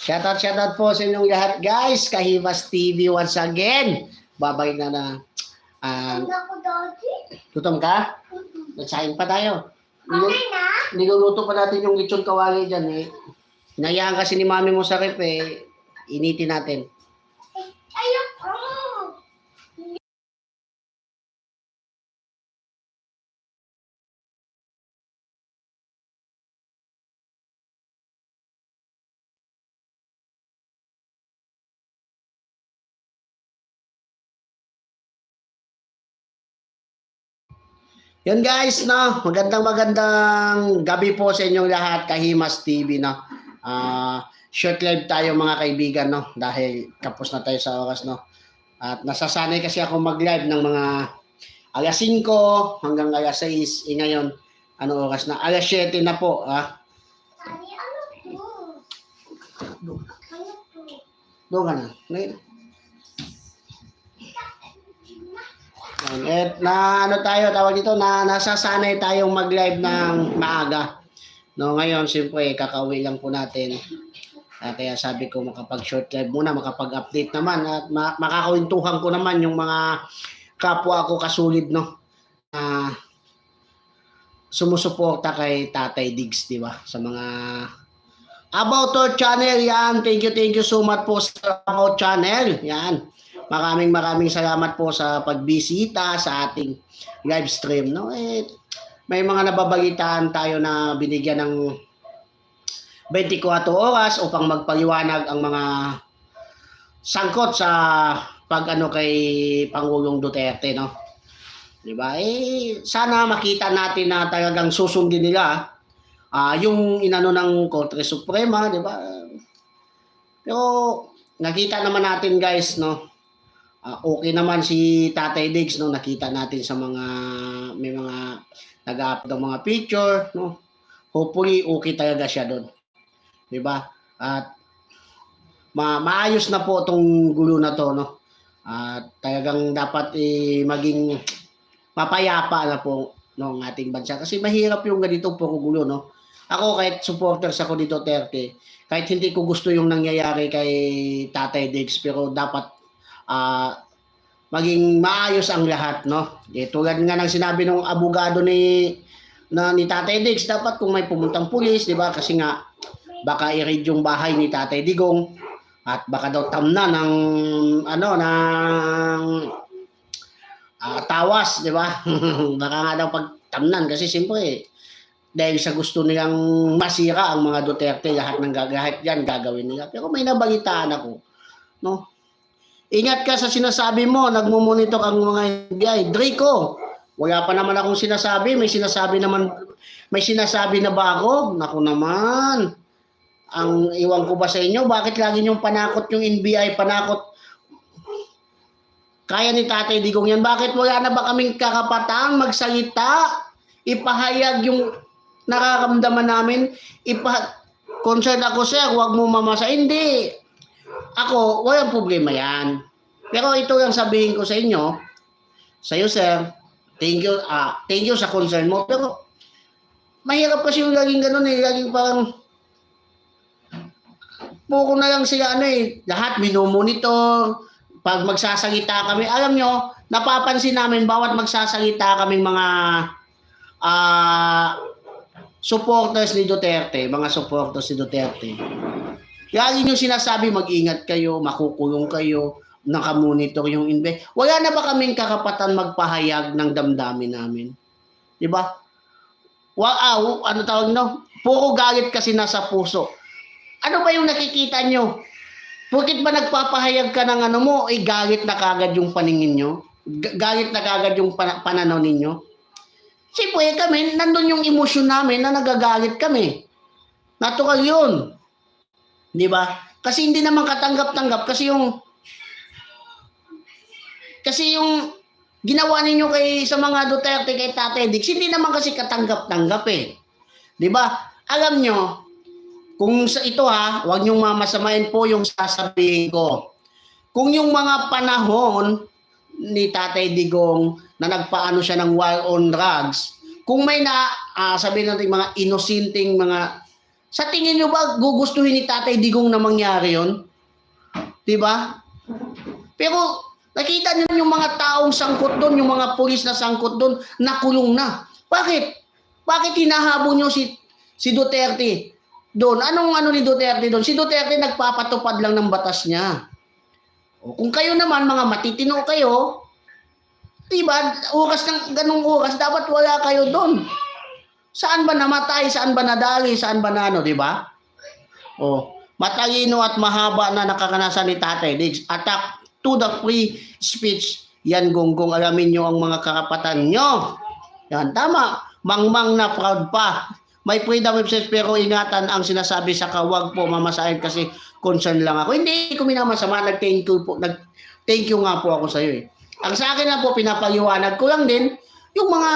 Shoutout, shoutout po sa inyong lahat, guys. Kahibas TV once again. Babalik na na. ah, ko, Dodi? gutom ka? Nagsahin pa tayo. Okay na? Niluluto pa natin yung lechon kawali dyan eh. Hinayaan kasi ni mami mo sa rep eh. Initin natin. Yun guys, no, magandang magandang gabi po sa inyong lahat, Kahimas TV, no. Ah, short live tayo mga kaibigan, no, dahil kapos na tayo sa oras, no. At nasasanay kasi ako mag-live ng mga alas 5 hanggang alas 6. Eh ngayon, ano oras na? Alas 7 na po, ah. Dani, ano to? Ano? Doon ka na. Ngayon. At na ano tayo, tawag dito, na nasasanay tayong mag-live ng maaga. No, ngayon, siyempre, kakauwi lang po natin. Ah, kaya sabi ko, makapag-short live muna, makapag-update naman. At ma- makakawintuhan ko naman yung mga kapwa ko kasulid, no? Ah, sumusuporta kay Tatay Diggs, di ba? Sa mga About our channel, yan. Thank you, thank you so much po sa About channel. Yan. Maraming maraming salamat po sa pagbisita sa ating live stream. No? Eh, may mga nababalitaan tayo na binigyan ng 24 oras upang magpaliwanag ang mga sangkot sa pag ano kay Pangulong Duterte, no? 'Di ba? Eh sana makita natin na talagang susundin nila ah yung inano ng Korte Suprema, 'di ba? Pero nakita naman natin guys, no? Ah, okay naman si Tatay Diggs, no? Nakita natin sa mga may mga nag-upload ng mga picture, no? Hopefully okay talaga siya doon. 'Di ba? At ma maayos na po tong gulo na to, no? At talagang dapat eh, maging mapayapa na po no, ng ating bansa. Kasi mahirap yung ganito puro gulo, no? Ako kahit supporters ako ni Duterte, kahit hindi ko gusto yung nangyayari kay Tatay Diggs, pero dapat ah maging maayos ang lahat, no? Eh, tulad nga ng sinabi ng abogado ni na ni Tatay Diggs, dapat kung may pumuntang pulis, di ba? Kasi nga, baka i-raid yung bahay ni Tatay Digong at baka daw tamna ng ano ng ah, tawas, di ba? baka nga daw pagtamnan kasi siyempre dahil sa gusto nilang masira ang mga Duterte, lahat ng gagahit yan gagawin nila. Pero may nabalitaan ako, no? Ingat ka sa sinasabi mo, nagmumonitor ang mga FBI. Draco, wala pa naman akong sinasabi, may sinasabi naman, may sinasabi na ba ako? Naku naman, ang iwan ko ba sa inyo, bakit lagi niyong panakot yung NBI, panakot kaya ni Tatay Digong yan. Bakit wala na ba kaming kakapatang magsalita? Ipahayag yung nararamdaman namin. Ipa concern ako, sir, huwag mo mamasa. Hindi. Ako, walang problema yan. Pero ito lang sabihin ko sa inyo, sa iyo, sir, thank you, ah, thank you sa concern mo. Pero, mahirap kasi yung laging ganun eh. Laging parang, puro na lang sila ano eh, lahat minumonitor, pag magsasalita kami, alam nyo, napapansin namin bawat magsasalita kaming mga ah supporters ni Duterte, mga supporters ni Duterte. Lagi nyo sinasabi, mag-ingat kayo, makukulong kayo, nakamonitor yung inve. Wala na ba kaming kakapatan magpahayag ng damdamin namin? Di ba? Wow, ano tawag no? Puro galit kasi nasa puso. Ano ba yung nakikita nyo? Bakit ba nagpapahayag ka ng ano mo, eh galit na kagad yung paningin nyo? Galit na kagad yung pana- pananaw ninyo? Siyempre kami, nandun yung emosyon namin na nagagalit kami. Natural yun. Di ba? Kasi hindi naman katanggap-tanggap kasi yung kasi yung ginawa ninyo kay sa mga Duterte kay Tatay Dix, hindi naman kasi katanggap-tanggap eh. 'Di ba? Alam nyo, kung sa ito ha, huwag niyong mamasamain po yung sasabihin ko. Kung yung mga panahon ni Tatay Digong na nagpaano siya ng war on drugs, kung may na ah, sabihin natin mga inosinteng mga Sa tingin nyo ba gugustuhin ni Tatay Digong na mangyari yon? 'Di ba? Pero nakita niyo yung mga taong sangkot doon, yung mga pulis na sangkot doon, nakulong na. Bakit? Bakit hinahabol niyo si si Duterte doon? Anong ano ni Duterte doon? Si Duterte nagpapatupad lang ng batas niya. O, kung kayo naman mga matitino kayo, diba, oras ng ganung oras dapat wala kayo doon. Saan ba namatay? Saan ba nadali? Saan ba na ano, di ba? Oh, matalino at mahaba na nakakanasan ni Tatay Diggs. Attack to the free speech. Yan, gonggong, alamin nyo ang mga karapatan nyo. Yan, tama. Mangmang na proud pa. May freedom of speech pero ingatan ang sinasabi sa kawag po mamasahin kasi concern lang ako. Hindi ko minamasama. Nag-thank you po. Nag-thank you nga po ako sa iyo eh. Ang sa akin lang po, pinapaliwanag ko lang din yung mga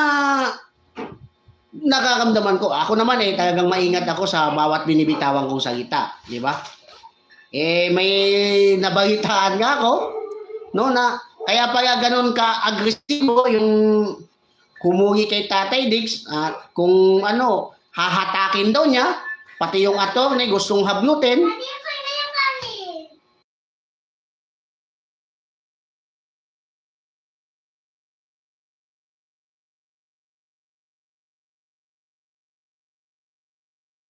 nakakamdaman ko. Ako naman eh, talagang maingat ako sa bawat binibitawan kong salita. Di ba? Eh, may nabalitaan nga ako, no, na kaya pala ganun ka-agresibo yung humuli kay Tatay Diggs, ah, kung ano, hahatakin daw niya, pati yung attorney gustong hablutin,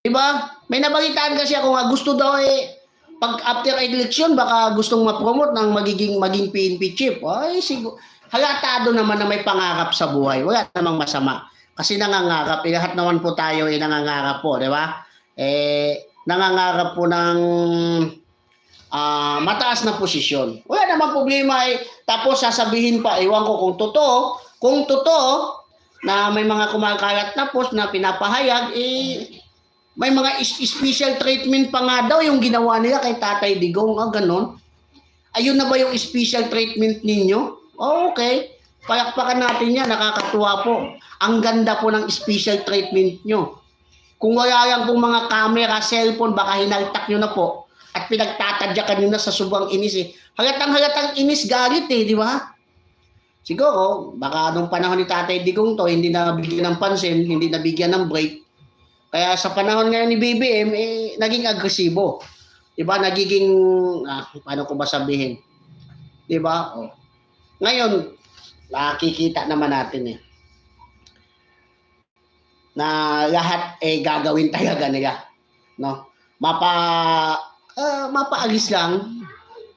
Di ba? May nabalitaan kasi ako nga gusto daw eh pag after election baka gustong ma-promote ng magiging maging PNP chief. Ay siguro halatado naman na may pangarap sa buhay. Wala namang masama. Kasi nangangarap, eh, lahat naman po tayo ay nangangarap po, di ba? Eh nangangarap po ng ah, mataas na posisyon. Wala namang problema eh. Tapos sasabihin pa, iwan ko kung totoo, kung totoo na may mga kumakalat na post na pinapahayag, eh, may mga special treatment pa nga daw yung ginawa nila kay Tatay Digong. Ah, ganon. Ayun na ba yung special treatment ninyo? Oh, okay. Palakpakan natin yan. Nakakatuwa po. Ang ganda po ng special treatment nyo. Kung wala lang pong mga camera, cellphone, baka hinaltak nyo na po. At pinagtatadyakan nyo na sa subang inis eh. Halatang halatang inis galit eh, di ba? Siguro, baka nung panahon ni Tatay Digong to, hindi na bigyan ng pansin, hindi nabigyan ng break. Kaya sa panahon ngayon ni BBM, eh, naging agresibo. Diba? Nagiging, ah, paano ko ba sabihin? Diba? Oh. Ngayon, nakikita naman natin eh. Na lahat eh gagawin talaga nila. No? Mapa, ah, mapaalis lang.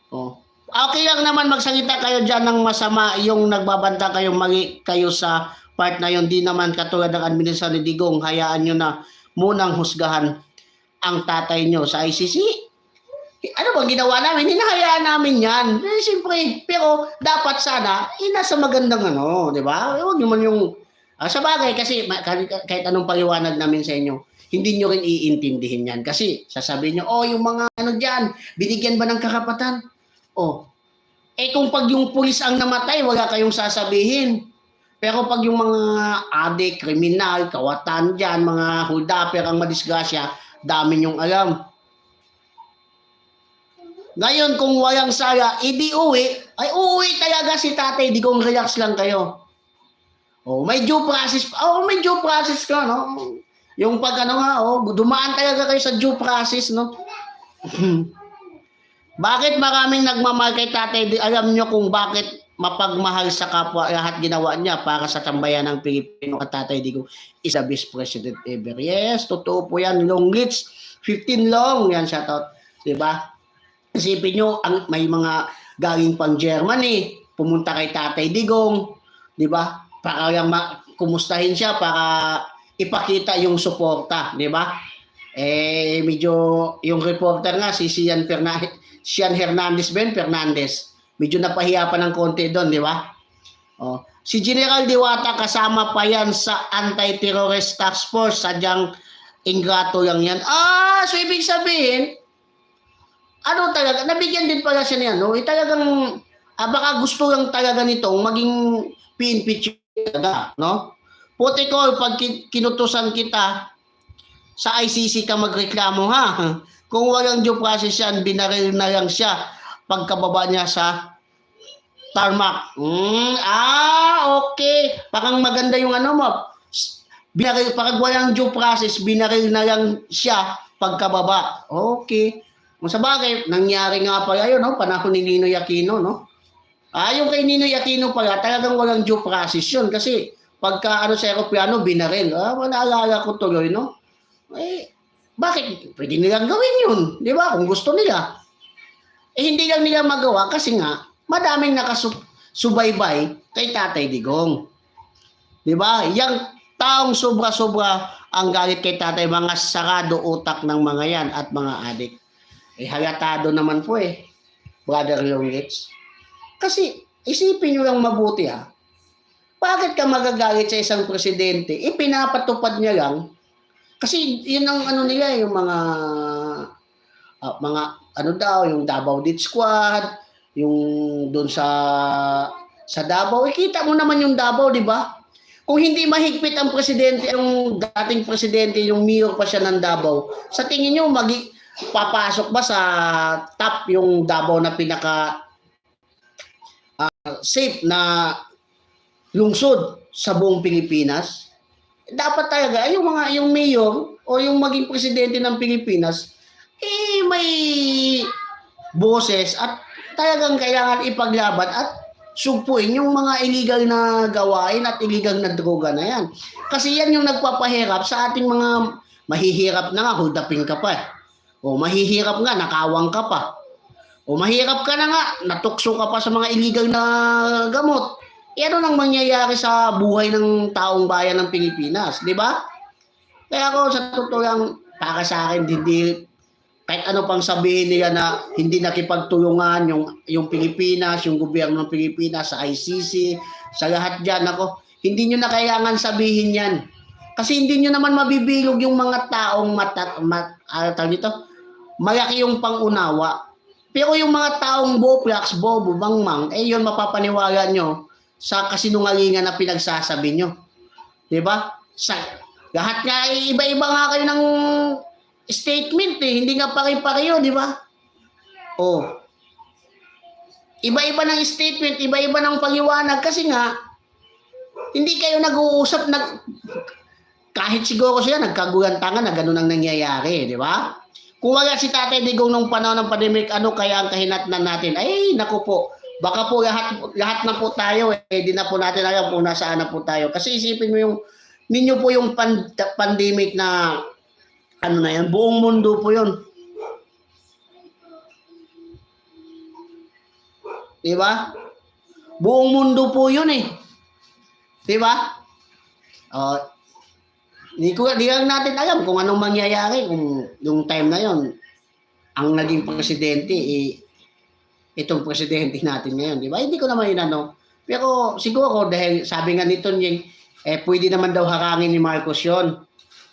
Oh. Okay lang naman magsalita kayo dyan ng masama yung nagbabanta kayo mali kayo sa part na yun. Di naman katulad ng administrasyon ni Digong. Hayaan nyo na munang husgahan ang tatay nyo sa ICC. Ano bang ginawa namin? Hinahayaan namin yan. Eh, siyempre, pero dapat sana, eh, nasa magandang ano, di ba? Huwag naman yung, ah, sa bagay, kasi kahit anong paliwanag namin sa inyo, hindi nyo rin iintindihin yan. Kasi sasabihin nyo, oh, yung mga ano dyan, binigyan ba ng karapatan? Oh, eh kung pag yung pulis ang namatay, wala kayong sasabihin. Pero pag yung mga adik, kriminal, kawatan dyan, mga huldaper ang madisgrasya, dami nyong alam. Ngayon, kung walang saya, idi uwi, ay uuwi talaga si tatay, di kong relax lang kayo. Oh, may due process, oh, may due process ka, no? Yung pag ano nga, oh, dumaan talaga kayo sa due process, no? bakit maraming nagmamahal kay tatay? Di alam nyo kung bakit mapagmahal sa kapwa lahat ginawa niya para sa tambayan ng Pilipino at tatay Digo is the best president ever. Yes, totoo po yan. Long reach, 15 long. Yan, shoutout. Diba? Isipin nyo, ang, may mga galing pang Germany, pumunta kay Tatay Digong, di ba? Para lang ma- kumustahin siya, para ipakita yung suporta, di ba? Eh, medyo, yung reporter nga, si Sian, Ferna- Sian Hernandez Ben Fernandez, medyo napahiya pa ng konti doon, di ba? Oh. Si General Diwata kasama pa yan sa Anti-Terrorist Task Force, sadyang ingrato lang yan. Ah, so ibig sabihin, ano talaga, nabigyan din pala siya niya, no? Eh, talagang, ah, baka gusto lang talaga nitong maging PNP talaga, no? Puti ko, pag kin- kinutusan kita, sa ICC ka magreklamo, ha? Kung walang due process yan, binaril na lang siya pagkababa niya sa tarmac. Mm, ah, okay. Parang maganda yung ano mo. Binaril, pag walang due process, binaril na lang siya pagkababa. Okay. Sa bagay, nangyari nga pala yun, no? panahon ni Ninoy Aquino, no? Ah, yung kay Ninoy Aquino pala, talagang walang due process yun. Kasi pagka ano sa aeroplano, binaril. Ah, naalala ko tuloy, no? Eh, bakit? Pwede nilang gawin yun. Di ba? Kung gusto nila. Eh, hindi lang nila magawa kasi nga, madaming nakasubaybay kay Tatay Digong. Di ba? Yang taong sobra-sobra ang galit kay tatay, mga sarado utak ng mga yan at mga adik. Eh, halatado naman po eh, Brother Longits. Kasi, isipin nyo lang mabuti ha. Bakit ka magagalit sa isang presidente? Eh, pinapatupad niya lang. Kasi, yun ang ano nila, yung mga, ah, mga, ano daw, yung Davao Death Squad, yung doon sa, sa Davao. Eh, kita mo naman yung Davao, di ba? kung hindi mahigpit ang presidente, yung dating presidente, yung mayor pa siya ng Davao, sa tingin nyo, magi, papasok ba sa top yung Davao na pinaka ah, safe na lungsod sa buong Pilipinas? Dapat talaga, yung mga, yung mayor o yung maging presidente ng Pilipinas, eh, may boses at talagang kailangan ipaglaban at sugpuin yung mga illegal na gawain at illegal na droga na yan. Kasi yan yung nagpapahirap sa ating mga mahihirap na nga, holdapin ka pa. eh. O mahihirap nga, nakawang ka pa. O mahirap ka na nga, natukso ka pa sa mga illegal na gamot. E ano nang mangyayari sa buhay ng taong bayan ng Pilipinas, di ba? Kaya ako sa totoo lang, para sa akin, hindi, kahit ano pang sabihin nila na hindi nakipagtulungan yung yung Pilipinas, yung gobyerno ng Pilipinas sa ICC, sa lahat diyan ako, hindi niyo na kailangan sabihin 'yan. Kasi hindi niyo naman mabibilog yung mga taong mata, mat, ah, tawag dito, malaki yung pangunawa. Pero yung mga taong boplax, bobo, bangmang, eh yun mapapaniwala nyo sa kasinungalingan na pinagsasabi nyo. 'Di ba? Sa lahat nga eh, iba-iba nga kayo ng statement eh, hindi nga pare-pareho, di ba? Oh. Iba-iba ng statement, iba-iba ng paliwanag kasi nga hindi kayo nag-uusap nag kahit siguro siya nagkagulantangan na ganun ang nangyayari, di ba? Kung wala si Tatay Digong nung panahon ng pandemic, ano kaya ang kahinatnan natin? Ay, naku po. Baka po lahat lahat na po tayo eh, di na po natin alam kung nasaan na po tayo. Kasi isipin mo yung ninyo po yung pan- pandemic na ano na yan, buong mundo po yun. Di ba? Buong mundo po yun eh. Di ba? Oh, di ko di lang natin alam kung anong mangyayari kung yung time na yon ang naging presidente eh, itong presidente natin ngayon, di ba? Hindi ko naman inano. Pero siguro dahil sabi nga nito Nying, eh pwede naman daw harangin ni Marcos yon.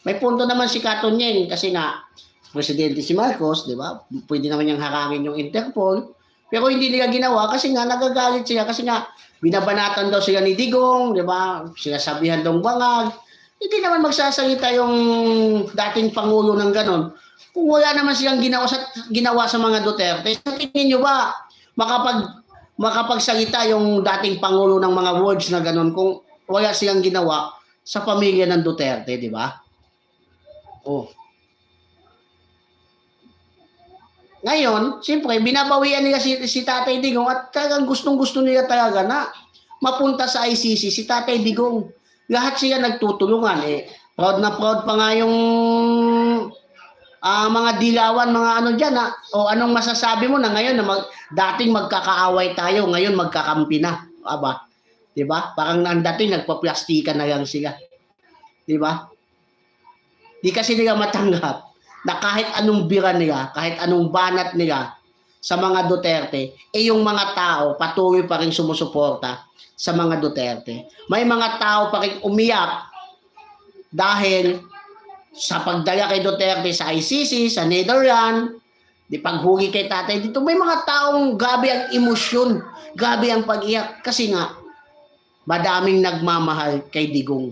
May punto naman si Katonyeng kasi nga presidente si Marcos, di ba? Pwede naman niyang harangin yung Interpol. Pero hindi nila ginawa kasi nga nagagalit sila kasi nga binabanatan daw sila ni Digong, di ba? Sila sabihan daw bangag. Hindi naman magsasalita yung dating pangulo ng ganon. Kung wala naman silang ginawa sa ginawa sa mga Duterte, sa tingin niyo ba makapag makapagsalita yung dating pangulo ng mga words na ganon kung wala silang ginawa sa pamilya ng Duterte, di ba? Oh. Ngayon, siyempre, binabawian nila si, si Tatay Digong at talagang gustong-gusto nila talaga na mapunta sa ICC si Tatay Digong. Lahat sila nagtutulungan. Eh, proud na proud pa nga yung ah, mga dilawan, mga ano dyan. Ha? O anong masasabi mo na ngayon na mag, dating magkakaaway tayo, ngayon magkakampi na. Aba, di ba? Parang ang dating nagpa-plastikan na lang sila. Di ba? Di kasi nila matanggap na kahit anong bira nila, kahit anong banat nila sa mga Duterte, eh yung mga tao patuloy pa rin sumusuporta sa mga Duterte. May mga tao pa rin umiyak dahil sa pagdala kay Duterte sa ICC, sa Netherlands, di paghuli kay tatay dito, may mga taong gabi ang emosyon, gabi ang pag-iyak kasi nga madaming nagmamahal kay Digong.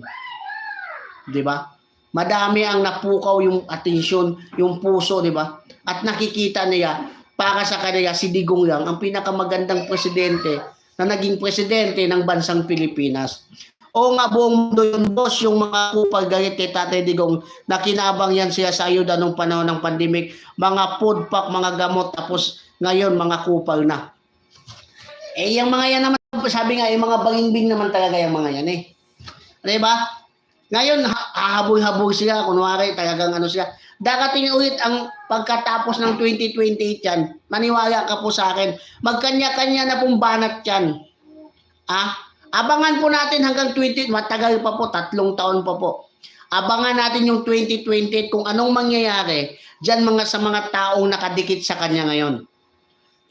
Di ba? Madami ang napukaw yung atensyon, yung puso, di ba? At nakikita niya, para sa kanila, si Digong lang, ang pinakamagandang presidente na naging presidente ng bansang Pilipinas. Oo nga, buong mundo yun, boss. Yung mga kupal galit kay Tatay Digong, nakinabang yan siya sa ayuda nung panahon ng pandemic. Mga food pack, mga gamot, tapos ngayon, mga kupal na. Eh, yung mga yan naman, sabi nga, yung mga bangingbing naman talaga yung mga yan eh. Di ba? Ngayon, ha- hahabol-habol sila. Kunwari, talagang ano sila. Darating ulit ang pagkatapos ng 2028 yan. Maniwala ka po sa akin. Magkanya-kanya na pong banat yan. Ah, Abangan po natin hanggang 20, matagal pa po, tatlong taon pa po. Abangan natin yung 2028 kung anong mangyayari dyan mga sa mga taong nakadikit sa kanya ngayon.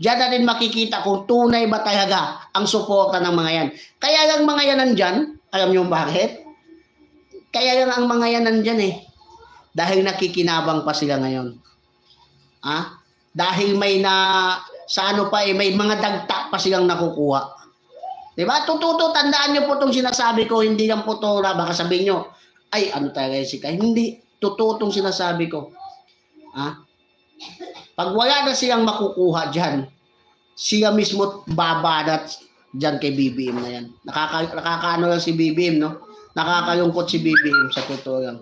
Diyan natin makikita kung tunay ba talaga ang suporta ng mga yan. Kaya lang mga yan nandyan, alam niyo bakit? Kaya lang ang mga yan nandyan eh. Dahil nakikinabang pa sila ngayon. Ah? Dahil may na, sa ano pa eh, may mga dagta pa silang nakukuha. Diba? Tututo, tandaan nyo po itong sinasabi ko, hindi lang po to, baka sabihin nyo, ay, ano yung si Kai? Hindi. Totoo itong sinasabi ko. Ha? Pag wala na silang makukuha dyan, siya mismo babanat dyan kay BBM na yan. Nakaka, nakakaano lang si BBM, no? Nakakalungkot si BBM sa totoo lang.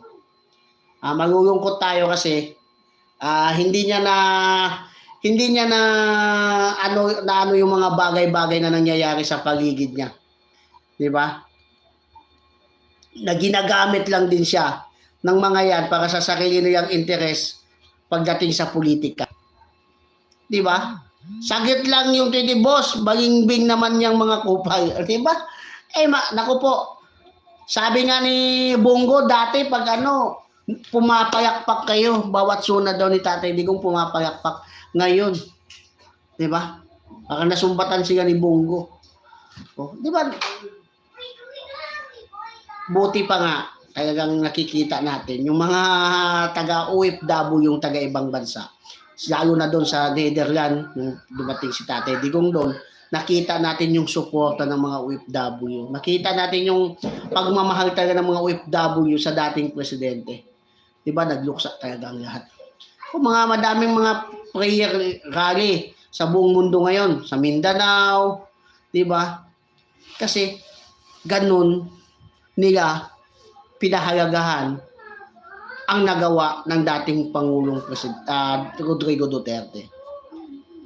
Ah, malulungkot tayo kasi ah, hindi niya na hindi niya na ano na ano yung mga bagay-bagay na nangyayari sa paligid niya. 'Di ba? Na ginagamit lang din siya ng mga yan para sa sarili nilang interes pagdating sa politika. 'Di ba? Sagit lang yung tidi boss, balingbing naman yung mga kupal, 'di ba? Eh ma, naku po. Sabi nga ni Bongo dati pag ano, pumapayakpak kayo, bawat suna daw ni Tatay Digong pumapayakpak ngayon. 'Di ba? Baka nasumbatan sila ni Bongo. Oh, 'di ba? Buti pa nga talagang nakikita natin yung mga taga OFW yung taga ibang bansa. Lalo na doon sa Netherlands, yung dumating si Tatay Digong doon, nakita natin yung suporta ng mga OFW. Nakita natin yung pagmamahal talaga ng mga OFW sa dating presidente. 'Di ba? Nagluksa talaga ang lahat. O mga madaming mga prayer rally sa buong mundo ngayon, sa Mindanao, 'di ba? Kasi ganun nila pinahalagahan ang nagawa ng dating Pangulong Presid- ah, Rodrigo Duterte.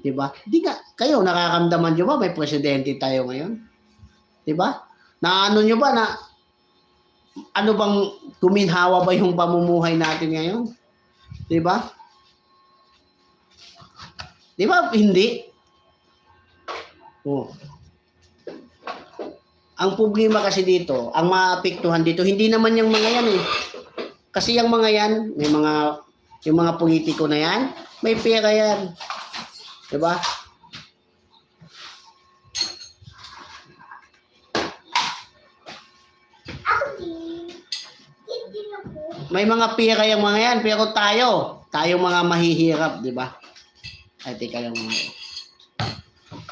'Di ba? Di nga kayo nakakamdaman niyo ba may presidente tayo ngayon? 'Di ba? Na ano niyo ba na ano bang kuminhawa ba yung pamumuhay natin ngayon? 'Di ba? 'Di ba? Hindi. Oh. Ang problema kasi dito, ang maapektuhan dito, hindi naman yung mga yan eh. Kasi yung mga yan, may mga, yung mga politiko na yan, may pera yan. 'Di ba? Ako din. Hindi na po. May mga pera yung mga yan, pero tayo, tayo mga mahihirap, di ba? Ay, teka lang mga.